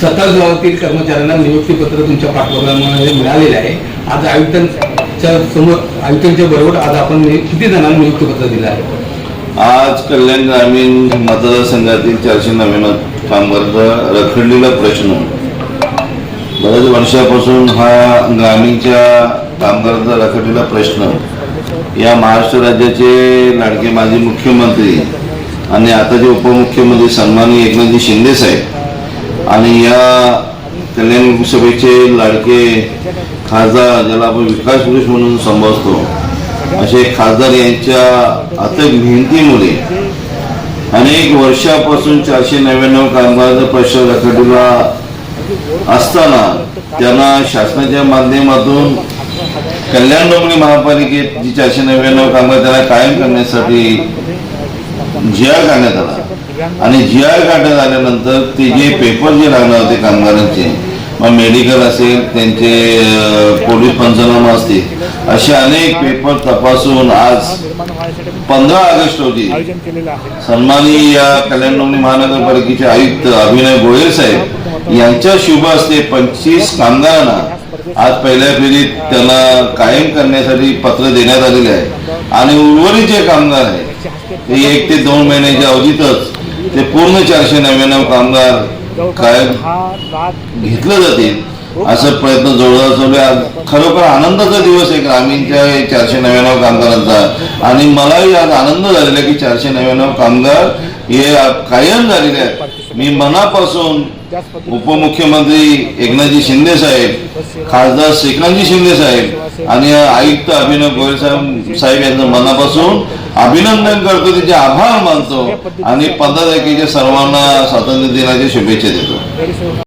सत्तावीस गावातील कर्मचाऱ्यांना नियुक्तीपत्र तुमच्या पाठपुराव्यामध्ये मिळालेले आहे. आज आयुक्तांच्या समोर आयुक्तांच्या बरोबर आज आपण किती जणांना नियुक्तीपत्र दिलं आहे? आज कल्याण ग्रामीण मतदारसंघातील चारशे नव्याण्णव कामगारचा रखडलेला प्रश्न. बऱ्याच वर्षापासून हा ग्रामीणच्या कामगारांचा रखडलेला प्रश्न. या महाराष्ट्र राज्याचे लाडके माजी मुख्यमंत्री आणि आताचे उपमुख्यमंत्री सन्माननीय एकनाथजी शिंदे साहेब आणि या कल्याण लोकसभेचे लाडके खासदार ज्याला आपण विकास पुरुष म्हणून संबोधतो असे खासदार यांच्या अथक मेहनतीमुळे अनेक वर्षापासून चारशे नव्याण्णव कामगारांचा प्रश्न रखडला असताना त्यांना शासनाच्या माध्यमातून कल्याण डोंगरी महापालिकेत जी चारशे नव्याण्णव कामगार त्यांना कायम करण्यासाठी ज्या करण्यात आला. आणि जी आर काढण्यात आल्यानंतर ते जे पेपर जे लागणार होते कामगारांचे मग मेडिकल असेल त्यांचे पोलीस पंचनामा असतील असे अनेक पेपर तपासून आज पंधरा ऑगस्ट रोजी सन्माननीय या कल्याण डोंबिवली महानगरपालिकेचे आयुक्त अभिनय गोयल साहेब यांच्या शुभ हस्ते पंचवीस कामगारांना आज पहिल्या फेरीत त्यांना कायम करण्यासाठी पत्र देण्यात आलेले आहे. आणि उर्वरित जे कामगार आहेत ते एक ते दोन महिन्याच्या अवधीतच ते पूर्ण चारशे नव्याण्णव कामगार कायम घेतलं जातील असं प्रयत्न जोरदार चालू आहे. आज खरोखर आनंदाचा दिवस आहे ग्रामीणच्या चारशे नव्याण्णव कामगारांचा. आणि मलाही आज आनंद झालेला की चारशे नव्याण्णव कामगार हे कायम झालेले आहेत. मी मनापासून उपमुख्यमंत्री एकनाथजी शिंदे साहेब खासदार श्रीकांतजी शिंदे साहेब आणि आयुक्त अभिनव गोयल साहेब साहेब यांचं मनापासून अभिनंदन करतो त्यांचे आभार मानतो आणि पंधरा तारखेच्या सर्वांना स्वातंत्र्य दिनाच्या शुभेच्छा देतो.